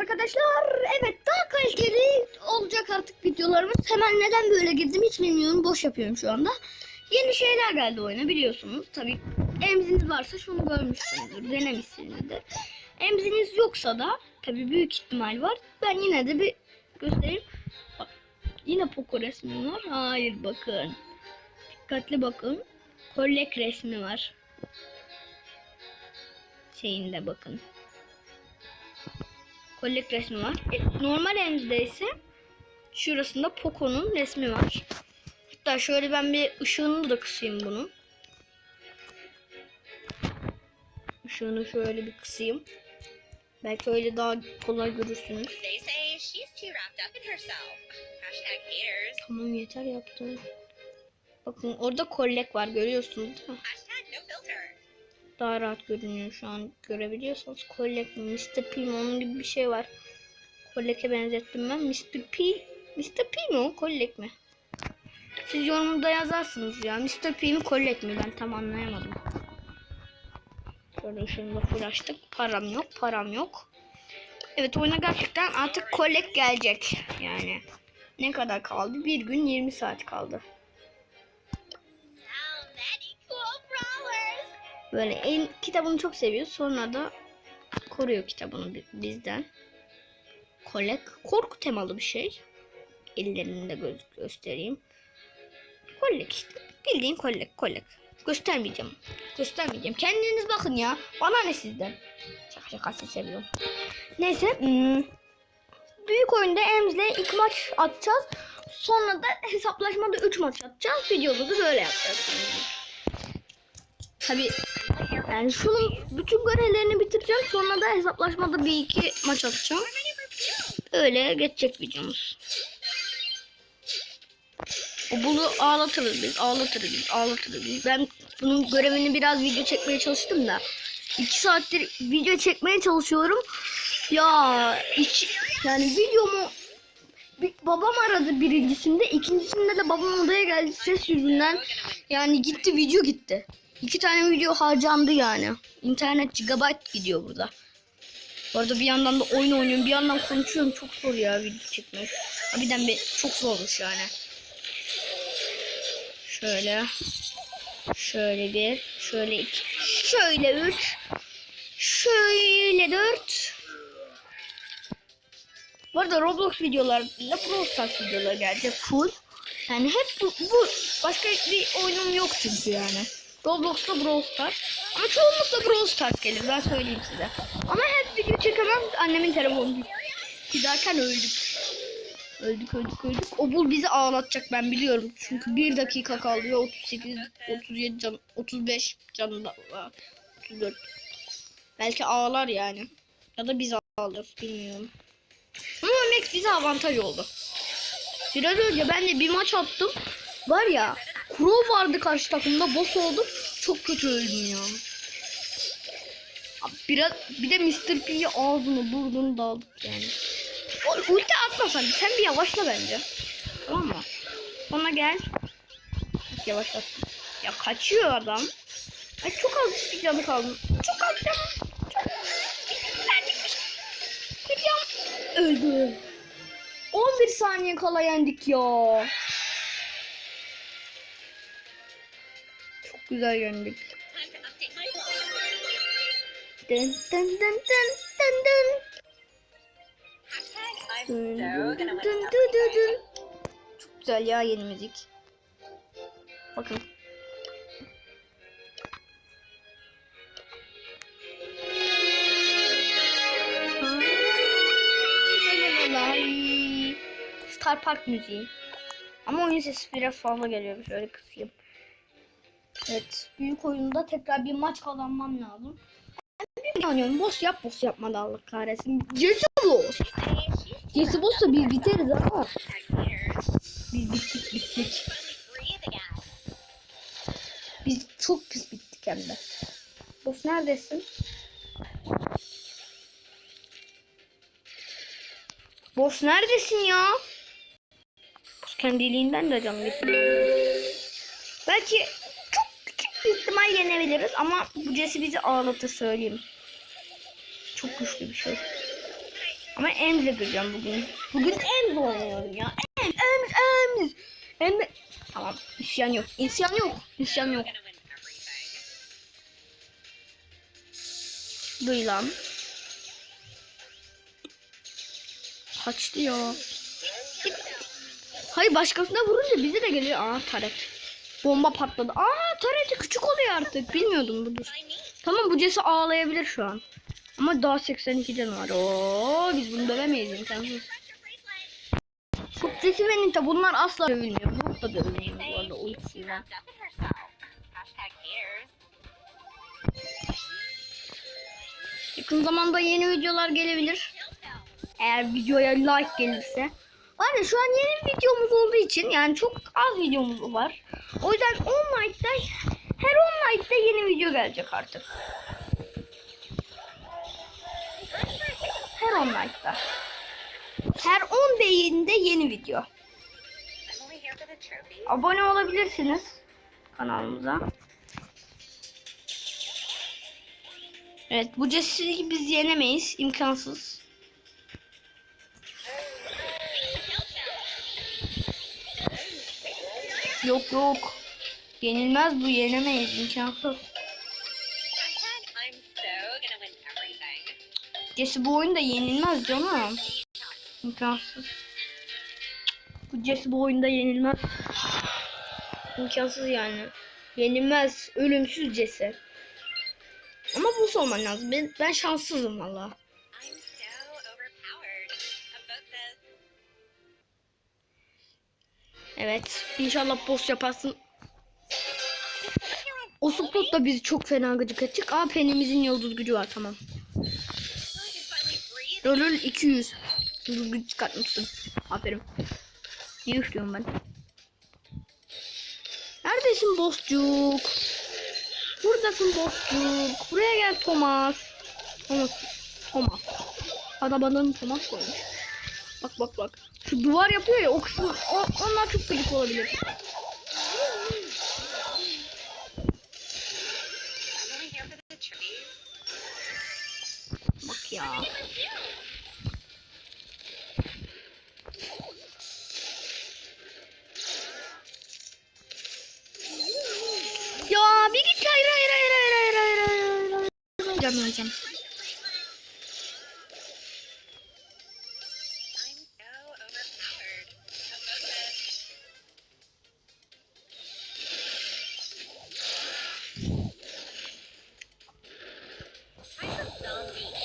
arkadaşlar. Evet daha kaliteli olacak artık videolarımız. Hemen neden böyle girdim hiç bilmiyorum. Boş yapıyorum şu anda. Yeni şeyler geldi oyuna biliyorsunuz. Tabii emziniz varsa şunu görmüşsünüzdür. Denemişsinizdir. Emziniz yoksa da tabii büyük ihtimal var. Ben yine de bir göstereyim. Bak, yine Poco resmi var. Hayır bakın. Dikkatli bakın. Kollek resmi var. Şeyinde bakın. Kollek resmi var. E, normal elimizde ise şurasında Poco'nun resmi var. Hatta şöyle ben bir ışığını da kısayım bunun. Işığını şöyle bir kısayım. Belki öyle daha kolay görürsünüz. Tamam yeter yaptım. Bakın orada kollek var görüyorsunuz değil mi? Daha rahat görünüyor şu an görebiliyorsanız. Kollek? Mr. P mi? Onun gibi bir şey var. Kollek'e benzettim ben. Mr. P. Mr. P mi o? Kollek mi? Siz yorumda yazarsınız ya. Mr. P mi kollek mi? Ben tam anlayamadım. Şöyle ışığını da full açtık. Param yok. Param yok. Evet oyuna gerçekten artık kollek gelecek. Yani ne kadar kaldı? Bir gün 20 saat kaldı. Böyle en kitabını çok seviyor. Sonra da koruyor kitabını bi- bizden. Kolek. Korku temalı bir şey. Ellerini de gö- göstereyim. Kollek işte. Bildiğin kollek kollek. Göstermeyeceğim. Göstermeyeceğim. Kendiniz bakın ya. Bana ne sizden. Şaka şaka seviyorum. Neyse. hmm, Büyük oyunda Ems'le ilk maç atacağız. Sonra da hesaplaşmada 3 maç atacağız. Videomuzu böyle yapacağız. Tabi yani şunun bütün görevlerini bitireceğim. Sonra da hesaplaşmada bir iki maç atacağım. Öyle geçecek videomuz. O bulu ağlatırız biz, ağlatırız biz, ağlatırız biz. Ben bunun görevini biraz video çekmeye çalıştım da. iki saattir video çekmeye çalışıyorum. Ya hiç yani videomu bir, babam aradı birincisinde, ikincisinde de babam odaya geldi ses yüzünden. Yani gitti video gitti. İki tane video harcandı yani. İnternet gigabyte gidiyor burada. Bu arada bir yandan da oyun oynuyorum, bir yandan konuşuyorum. Çok zor ya video çekmek. Harbiden bir çok zormuş yani. Şöyle. Şöyle bir. Şöyle iki. Şöyle üç. Şöyle dört. Bu arada Roblox videolarında Brawl Stars videoları gelecek full. Yani hep bu, bu başka bir oyunum yok çünkü yani. Roblox'ta Brawl Stars. Ama çoğunlukla Brawl Stars gelir ben söyleyeyim size. Ama hep video çekemem annemin telefonu giderken öldük. Öldük öldük öldük. O bul bizi ağlatacak ben biliyorum. Çünkü bir dakika ve 38, 37 can, 35 canında var. 34. Belki ağlar yani. Ya da biz ağlarız bilmiyorum. Ama Max bize avantaj oldu. Biraz önce ben de bir maç attım. Var ya Crow vardı karşı takımda boss oldum. Çok kötü öldüm ya. Biraz bir de Mr. P'yi ağzını burnunu dağıldık yani. O, ulti atmasan sen bir yavaşla bence. Tamam mı? Sonra gel. Yavaşlattım. Ya kaçıyor adam. Ay çok az bir canı kaldı. Çok az canı. Öldü. 11 saniye kala yendik ya. Güzel yendik. Dın dın dın dın dın dın. Dın dın dın dın dın dın. Çok güzel ya yeni müzik. Bakın. Star Park müziği. Ama oyun sesi biraz fazla geliyor. Şöyle kısayım. Evet. Büyük oyunda tekrar bir maç kazanmam lazım. Ben bir oynuyorum. Boss yap boss yapmadı Allah kahretsin. Jesse boss. Jesse boss'la biz biteriz ama. Biz bittik bittik. Biz çok pis bittik hem de. Boss neredesin? Boss neredesin ya? Boss kendiliğinden de can gitti. Belki bir ihtimal yenebiliriz ama bu Jesse bizi ağlatır söyleyeyim. Çok güçlü bir şey. Ama Ems'le gireceğim bugün. Bugün Ems oynuyorum ya. Ems, Ems, Ems. Ems. Tamam. İsyan yok. İsyan yok. İsyan yok. Duy lan. Kaçtı ya. Hayır başkasına vurunca bize de geliyor. Aa taret. Bomba patladı. Aa tareti küçük oluyor artık. Bilmiyordum budur. Tamam bu Jesse ağlayabilir şu an. Ama daha 82 can var. Oo biz bunu dövemeyiz imkansız. Jesse ve Nita bunlar asla dövülmüyor. Bu da dövülmüyor bu arada ultisiyle. Yakın zamanda yeni videolar gelebilir. Eğer videoya like gelirse. Var şu an yeni videomuz olduğu için yani çok az videomuz var. O yüzden 10 like'da her 10 like'da yeni video gelecek artık. Her 10 like'da. Her 10 beğeninde yeni video. Abone olabilirsiniz kanalımıza. Evet bu Jesse'yi biz yenemeyiz. imkansız. Yok yok. Yenilmez bu yenemeyiz imkansız. Jesse bu oyunda yenilmez canım. İmkansız. Bu Jesse bu oyunda yenilmez. İmkansız yani. Yenilmez. Ölümsüz Jesse. Ama bu olman lazım. Ben, ben şanssızım valla. Evet. İnşallah boss yaparsın. O Sprout da bizi çok fena gıcık edecek. Aa penimizin yıldız gücü var tamam. Rolül 200. Yıldız gücü çıkartmışsın. Aferin. Yuh diyorum ben. Neredesin bosscuk? Buradasın bosscuk. Buraya gel Thomas. Thomas. Thomas. Arabanın Thomas koymuş. Bak bak bak. Şu duvar yapıyor ya o kısım o, onlar çok gıcık olabilir. Git hayır hayır hayır hayır hayır hayır hayır hayır. Öleceğim öleceğim. I'm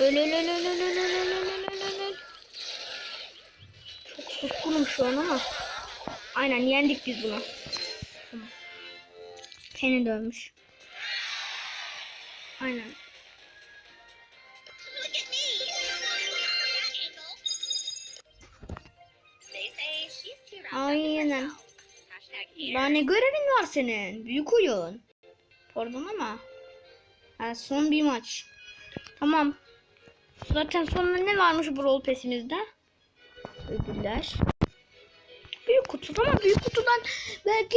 Öl öl öl öl öl öl öl öl öl öl öl. Çok suskunum şu an ama. Aynen yendik biz bunu. Tamam. Dönmüş. Aynen. Aynen. Daha ne görevin var senin? Büyük oyun. Pardon ama. Ha, son bir maç. Tamam. Zaten sonra ne varmış Brawl Pass'imizde? Ödüller. Büyük kutu ama büyük kutudan belki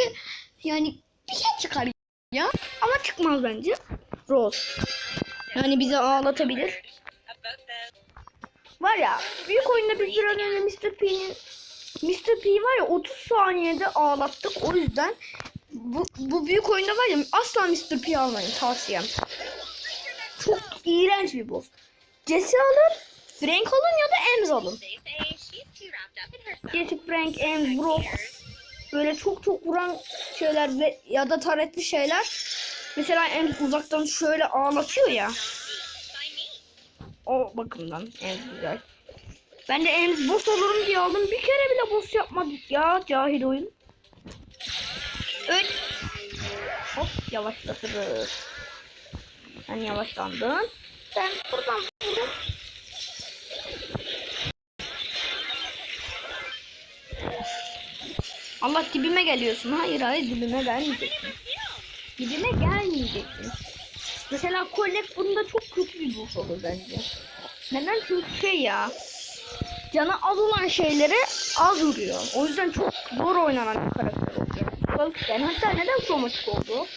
yani bir şey çıkar ya. Ama çıkmaz bence. Rose. Yani bizi ağlatabilir. Var ya büyük oyunda biz bir an önce Mr. P'nin Mr. P var ya 30 saniyede ağlattık o yüzden bu, bu büyük oyunda var ya asla Mr. P almayın tavsiyem. Çok iğrenç bir boss. Jesse alın, Frank alın ya da Ems alın. Jesse, Frank, Ems, Brock böyle çok çok vuran şeyler ve ya da taretli şeyler. Mesela Ems uzaktan şöyle ağlatıyor ya. O bakımdan en güzel. Ben de en boss olurum diye aldım. Bir kere bile boss yapmadık ya cahil oyun. Öl. Hop yavaşlatırız. Sen yavaşlandın. Sen buradan Allah dibime geliyorsun. Hayır hayır dibime gelmeyeceksin. Dibime gelmeyeceksin. Mesela Collect bunda çok kötü bir buluş olur bence. Neden? Çünkü şey ya. Canı az olan şeyleri az vuruyor. O yüzden çok zor oynanan bir karakter oluyor. Yani hatta neden kromatik oldu?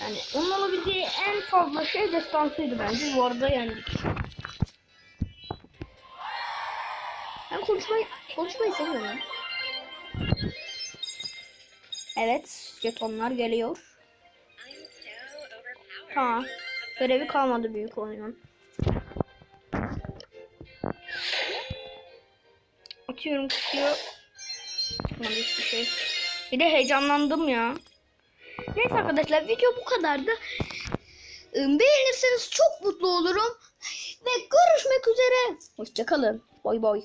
Yani onun olabileceği en fazla şey destansıydı bence. Bu arada yendik. Ben konuşmayı, konuşmayı seviyorum. Evet, jetonlar geliyor. Tamam. Görevi kalmadı büyük oyunun. Atıyorum kutuyu. Çıkmadı hiçbir şey. Bir de heyecanlandım ya. Neyse arkadaşlar video bu kadardı. Beğenirseniz çok mutlu olurum. Ve görüşmek üzere. Hoşçakalın. Boy boy.